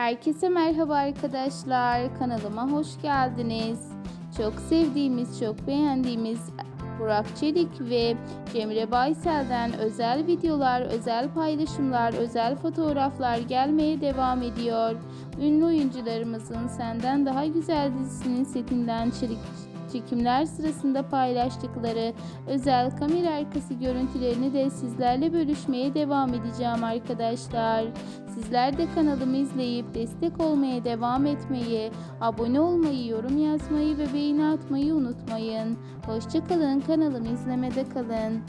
Herkese merhaba arkadaşlar. Kanalıma hoş geldiniz. Çok sevdiğimiz, çok beğendiğimiz Burak Çelik ve Cemre Baysel'den özel videolar, özel paylaşımlar, özel fotoğraflar gelmeye devam ediyor. Ünlü oyuncularımızın Senden Daha Güzel dizisinin setinden çelik çekimler sırasında paylaştıkları özel kamera arkası görüntülerini de sizlerle bölüşmeye devam edeceğim arkadaşlar. Sizler de kanalımı izleyip destek olmaya devam etmeyi, abone olmayı, yorum yazmayı ve beğeni atmayı unutmayın. Hoşçakalın kanalımı izlemede kalın.